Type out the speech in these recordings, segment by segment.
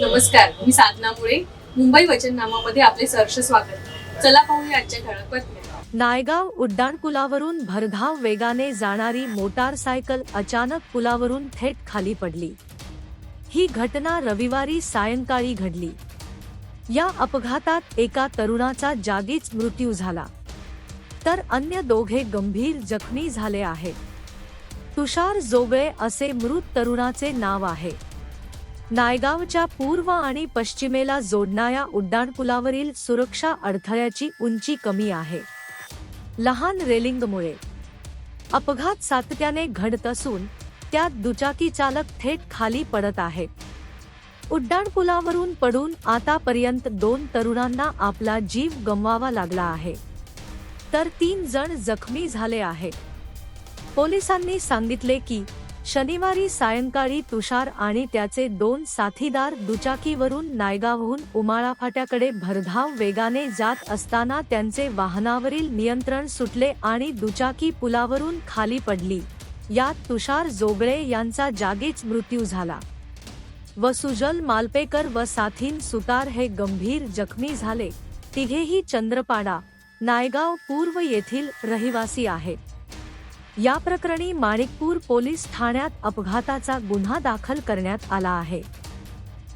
नमस्कार मी साधना मुळे. मुंबई वचननामामध्ये आपले सहर्ष स्वागत. चला पाहूया आजच्या ठळक बातम्या. नायगाव उड्डाणपुलावरून भरधाव वेगाने जाणारी मोटारसायकल अचानक पुलावरून थेट खाली पडली. ही घटना रविवारी सायंकाळी घडली. या अपघातात एका तरुणाचा जागीच मृत्यू झाला. तर अन्य दोघे गंभीर जखमी झाले आहेत. तुषार जोगळे असे मृत तरुणाचे नाव आहे. नायगावच्या पूर्व आणि पश्चिमेला जोडणाऱ्या उड्डाणपुलावरील सुरक्षा अडथळ्याची उंची कमी आहे. लहान रेलिंगमुळे. अपघात सातत्याने घडत असून त्यात दुचाकी चालक थेट खाली पडत आहे. उड्डाणपुलावरून पडून आतापर्यंत दोन तरुणांना आपला जीव गमवावा लागला आहे. तर तीन जण जखमी झाले आहेत. पोलिसांनी सांगितले की शनिवारी सायंकाळी तुषार आणि त्याचे दोन साथीदार दुचाकीवरून नायगावहून उमाळा फाट्याकडे भरधाव वेगाने जात असताना त्यांचे वाहनावरील नियंत्रण सुटले आणि दुचाकी पुलावरून खाली पडली. यात तुषार जोगळे यांचा जागीच मृत्यू झाला. व सुजल मालपेकर व साथीन सुतार हे गंभीर जखमी झाले. तिघेही चंद्रपाडा नायगाव पूर्व येथील रहिवासी आहेत. या प्रकरणी माणिकपूर पोलीस ठाण्यात अपघाताचा गुन्हा दाखल करण्यात आला आहे.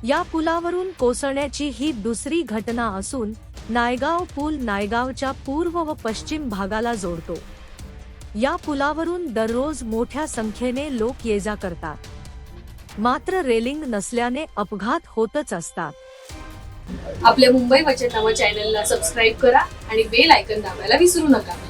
या पुलावरून कोसळण्याची ही दुसरी घटना असून नायगाव पूल नायगावच्या पूर्व व पश्चिम भागाला जोडतो. या पुलावरून दररोज मोठ्या संख्येने लोक ये जा करतात. मात्र रेलिंग नसल्याने अपघात होतच असतात. आपल्या मुंबई वचननामा चॅनलला सबस्क्राईब करा आणि बेल आयकन दाबायला विसरू नका.